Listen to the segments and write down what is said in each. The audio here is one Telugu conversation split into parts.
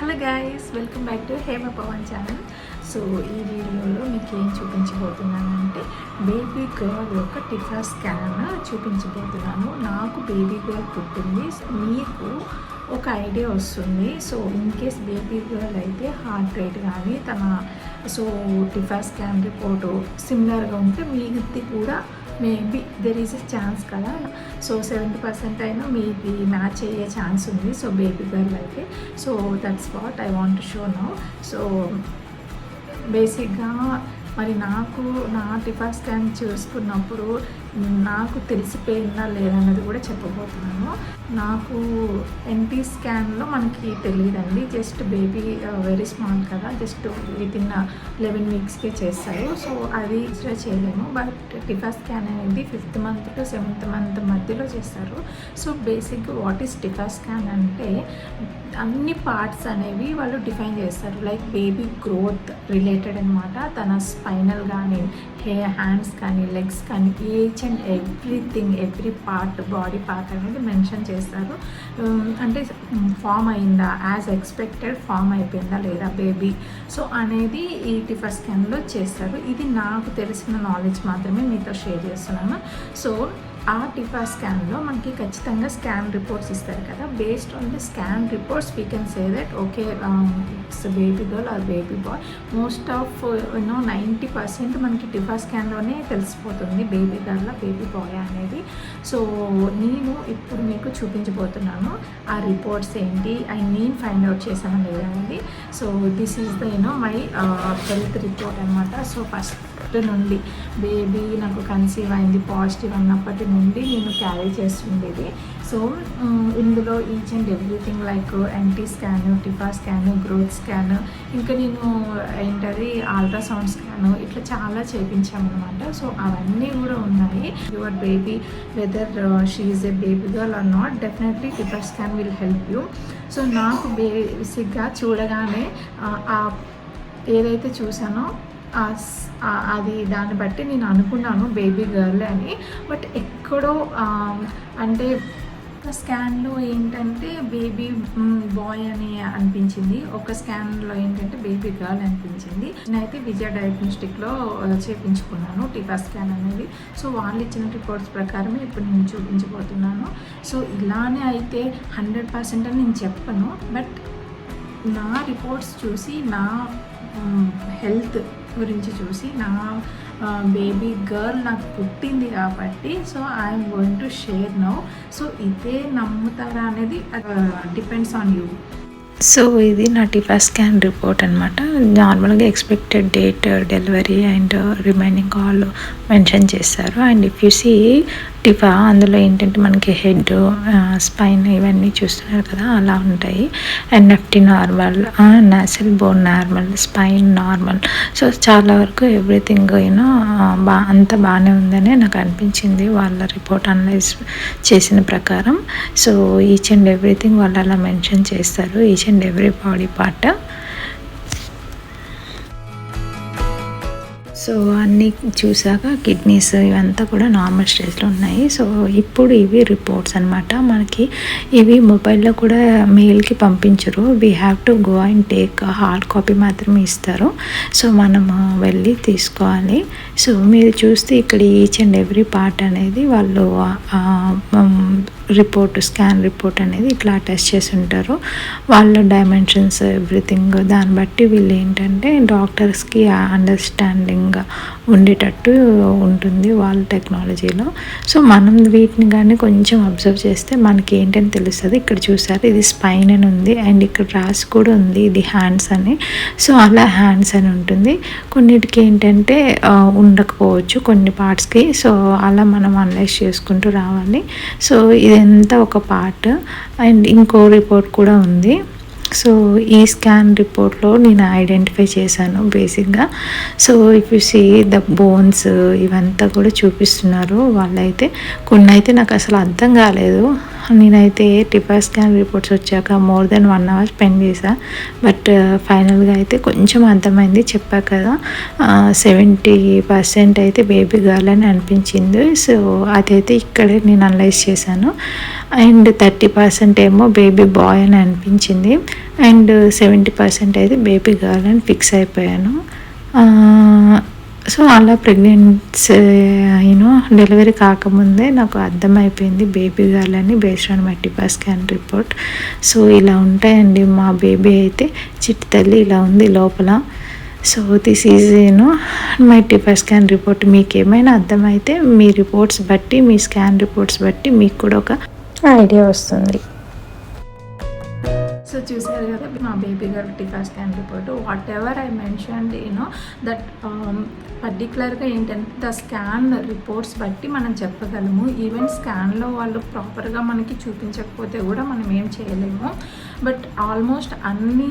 Hello guys welcome back to Hema Pavan channel so ఈ వీడియోలో మీకు ఏం చూపించబోతున్నానంటే బేబీ గర్ల్ యొక్క టిఫా స్కాన్ చూపించబోతున్నాను. నాకు బేబీ గర్ల్ పుట్టింది. మీకు ఒక ఐడియా వస్తుంది. So in case baby girl అయితే హార్ట్ రేట్ కానీ తన సో టిఫా స్కాన్ రిపోర్టు సిమిలర్గా ఉంటే మీది కూడా maybe there is a chance కదా. సో సెవెంటీ పర్సెంట్ అయినా మీది మ్యాచ్ అయ్యే ఛాన్స్ ఉంది. సో బేబీ గర్ల్ అయితే. So that's what I want show now so బేసిక్గా మరి నాకు నా టిఫర్ స్కాన్ చూసుకున్నప్పుడు నాకు తెలిసిపోయిందా లేదన్నది కూడా చెప్పబోతున్నాను. నాకు ఎన్టీ స్కాన్లో మనకి తెలియదండి. జస్ట్ బేబీ వెరీ స్మాల్ కదా. జస్ట్ విత్ ఇన్ లెవెన్ వీక్స్కే చేస్తారు సో అది చేయలేము. బట్ టిఫా స్కాన్ అనేది fifth month to seventh month మధ్యలో చేస్తారు సో బేసిక్గా వాట్ ఈస్ టిఫా స్కాన్ అంటే అన్ని పార్ట్స్ అనేవి వాళ్ళు డిఫైన్ చేస్తారు. లైక్ బేబీ గ్రోత్ రిలేటెడ్ అనమాట తన స్పైనల్ కానీ హే హ్యాండ్స్ కానీ లెగ్స్ కానీ each and everything every part body part అనేది మెన్షన్ చేస్తారు. Um, అంటే mm, ఫామ్ అయిందా? యాజ్ ఎక్స్పెక్టెడ్ ఫామ్ అయిపోయిందా లేదా బేబీ సో అనేది ఈ టిఫర్ స్కాన్లో చేస్తారు. ఇది నాకు తెలిసిన నాలెడ్జ్ మాత్రమే మీతో షేర్ చేస్తున్నాను. సో ఆ టిఫా స్కాన్లో మనకి ఖచ్చితంగా స్కాన్ రిపోర్ట్స్ ఇస్తారు కదా. Based on the scan reports we can say that okay it's baby girl or baby boy most of you know ninety percent మనకి టిఫా స్కాన్లోనే తెలిసిపోతుంది బేబీ గర్ల్ బేబీ బాయ్ అనేది. సో నేను ఇప్పుడు మీకు చూపించబోతున్నాను ఆ రిపోర్ట్స్ ఏంటి ఐ నేను ఫైండ్ అవుట్ చేశాను లేదనేది so this is the you know my health report అనమాట సో ఫస్ట్ నుండి బేబీ నాకు కన్సీవ్ అయింది పాజిటివ్ అన్నప్పటి నుండి నేను క్యారీ చేస్తుండేది. సో ఇందులో each and everything like NT scan TIFFA scan growth scan ఇంకా నేను ఏంటది అల్ట్రాసౌండ్ స్కాన్ ఇట్లా చాలా చేయించామన్నమాట సో అవన్నీ కూడా ఉన్నాయి. Your baby whether she's a baby girl or not definitely TIFFA scan will help you so నాకు బేసిక్గా చూడగానే ఆ, ఏదైతే చూసానో అది దాన్ని బట్టి నేను అనుకున్నాను బేబీ గర్ల్ అని. బట్ ఎక్కడో అంటే అంటే స్కాన్లో ఏంటంటే బేబీ బాయ్ అని అనిపించింది. ఒక స్కాన్లో ఏంటంటే బేబీ గర్ల్ అనిపించింది. నేనైతే విజయ డయాగ్నోస్టిక్లో చేయించుకున్నాను టిఫా స్కాన్ అనేది. సో వాళ్ళు ఇచ్చిన రిపోర్ట్స్ ప్రకారమే ఇప్పుడు నేను చూపించబోతున్నాను. సో ఇలానే అయితే హండ్రెడ్ పర్సెంట్ అని నేను చెప్పను. బట్ నా రిపోర్ట్స్ చూసి నా హెల్త్ గురించి చూసి నా బేబీ గర్ల్ నాకు పుట్టింది కాబట్టి so I'm going to share now so ఇదే నమ్ముతారా అనేది డిపెండ్స్ ఆన్ యూ సో ఇది నా టిఫా స్కాన్ రిపోర్ట్ అనమాట నార్మల్గా expected date delivery and remaining all mention చేశారు and if you see TIFFA అందులో ఏంటంటే మనకి హెడ్ స్పైన్ ఇవన్నీ చూస్తున్నారు కదా అలా ఉంటాయి. NFT normal nasal bone normal spine normal so చాలా వరకు ఎవ్రీథింగ్ యూనో బా అంత బాగానే ఉందని నాకు అనిపించింది వాళ్ళ రిపోర్ట్ అనలైజ్ చేసిన ప్రకారం. సో ఈచ్ అండ్ ఎవ్రీథింగ్ వాళ్ళు అలా మెన్షన్ చేస్తారు each and every body part so అన్నీ చూసాక కిడ్నీస్ ఇవంతా కూడా నార్మల్ స్టేజ్లో ఉన్నాయి. సో ఇప్పుడు ఇవి రిపోర్ట్స్ అనమాట మనకి ఇవి మొబైల్లో కూడా మెయిల్కి పంపించరు. We have to go and take hard copy మాత్రమే ఇస్తారు. సో మనము వెళ్ళి తీసుకోవాలి. సో మీరు చూస్తే ఇక్కడ ఈచ్ అండ్ ఎవ్రీ పార్ట్ అనేది వాళ్ళు రిపోర్ట్ స్కాన్ రిపోర్ట్ అనేది ఇట్లా అటాచ్ చేసి ఉంటారు. వాళ్ళ డైమెన్షన్స్ ఎవ్రీథింగ్ దాన్ని బట్టి వీళ్ళు ఏంటంటే డాక్టర్స్కి అండర్స్టాండింగ్ ఉండేటట్టు ఉంటుంది వాళ్ళ టెక్నాలజీలో. సో మనం వీటిని కానీ కొంచెం అబ్జర్వ్ చేస్తే మనకి ఏంటని తెలుస్తుంది. ఇక్కడ చూసారు ఇది స్పైన్ అని ఉంది అండ్ ఇక్కడ రాసి కూడా ఉంది ఇది హ్యాండ్స్ అని. సో అలా హ్యాండ్స్ అని ఉంటుంది. కొన్నిటికి ఏంటంటే ఉండకపోవచ్చు కొన్ని పార్ట్స్కి. సో అలా మనం అనలైజ్ చేసుకుంటూ రావాలి. సో ఇదంతా ఒక పార్ట్ అండ్ ఇంకో రిపోర్ట్ కూడా ఉంది. సో ఈ స్కాన్ రిపోర్ట్లో నేను ఐడెంటిఫై చేశాను బేసిక్గా so if you see the bones ఇవంతా కూడా చూపిస్తున్నారు వాళ్ళైతే. కొన్ని అయితే నాకు అసలు అర్థం కాలేదు. నేనైతే టిఫా స్కాన్ రిపోర్ట్స్ వచ్చాక more than one hour spend చేశా. బట్ ఫైనల్గా uh, అయితే కొంచెం అర్థమైంది చెప్పా కదా. సెవెంటీ పర్సెంట్ అయితే బేబీ గర్ల్ అని అనిపించింది. సో అదైతే ఇక్కడే నేను అనలైజ్ చేశాను. అండ్ థర్టీ పర్సెంట్ ఏమో బేబీ బాయ్ అని అనిపించింది. అండ్ సెవెంటీ పర్సెంట్ అయితే బేబీ గర్ల్ అని ఫిక్స్ అయిపోయాను. సో అలా ప్రెగ్నెన్సీ యూనో డెలివరీ కాకముందే నాకు అర్థమైపోయింది బేబీ గర్ల్ అని based on my TIFFA scan report. So ఇలా ఉంటాయండి మా బేబీ అయితే. చిట్టి తల్లి ఇలా ఉంది లోపల. So this is you know my TIFFA scan report. మీకు ఏమైనా అర్థమైతే మీ రిపోర్ట్స్ బట్టి మీ స్కాన్ రిపోర్ట్స్ బట్టి మీకు కూడా ఒక ఐడియా వస్తుంది. సో చూసారు కదా మా బేబీ గారు TIFFA scan report. Whatever I mention you know that పర్టికులర్గా ఏంటంటే ద స్కాన్ రిపోర్ట్స్ బట్టి మనం చెప్పగలము. ఈవెన్ స్కాన్లో వాళ్ళు ప్రాపర్గా మనకి చూపించకపోతే కూడా మనం ఏం చేయలేము. బట్ ఆల్మోస్ట్ అన్ని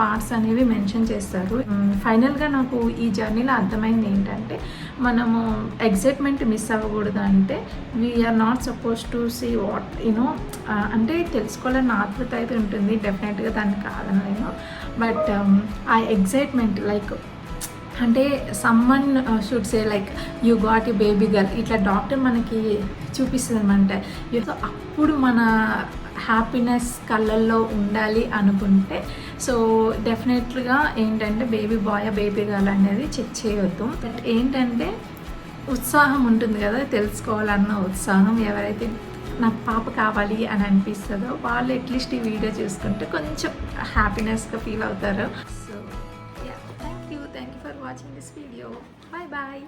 పార్ట్స్ అనేవి మెన్షన్ చేస్తారు. ఫైనల్గా నాకు ఈ జర్నీలో అర్థమైంది ఏంటంటే మనము ఎగ్జైట్మెంట్ మిస్ అవ్వకూడదు అంటే we're not suppose to see what you know అంటే తెలుసుకోవాలని ఆతృత అయితే ఉంటుంది డెఫినెట్గా దాన్ని కాదని నేను. బట్ um, ఆ ఎగ్జైట్మెంట్ లైక్ అంటే someone should say like you got ఈ బేబీ గర్ల్ ఇట్లా డాక్టర్ మనకి చూపిస్తుంది అనమాట అప్పుడు మన హ్యాపీనెస్ కళ్ళల్లో ఉండాలి అనుకుంటే సో డెఫినెట్గా ఏంటంటే బేబీ బాయ్ బేబీ గర్ల్ అనేది చెక్ చేయొద్దు. బట్ ఏంటంటే ఉత్సాహం ఉంటుంది కదా తెలుసుకోవాలన్న ఉత్సాహం ఎవరైతే నాకు పాప కావాలి అని అనిపిస్తుందో వాళ్ళు అట్లీస్ట్ ఈ వీడియో చూసుకుంటే కొంచెం హ్యాపీనెస్గా ఫీల్ అవుతారు. So yeah thank you thank you for watching this video bye bye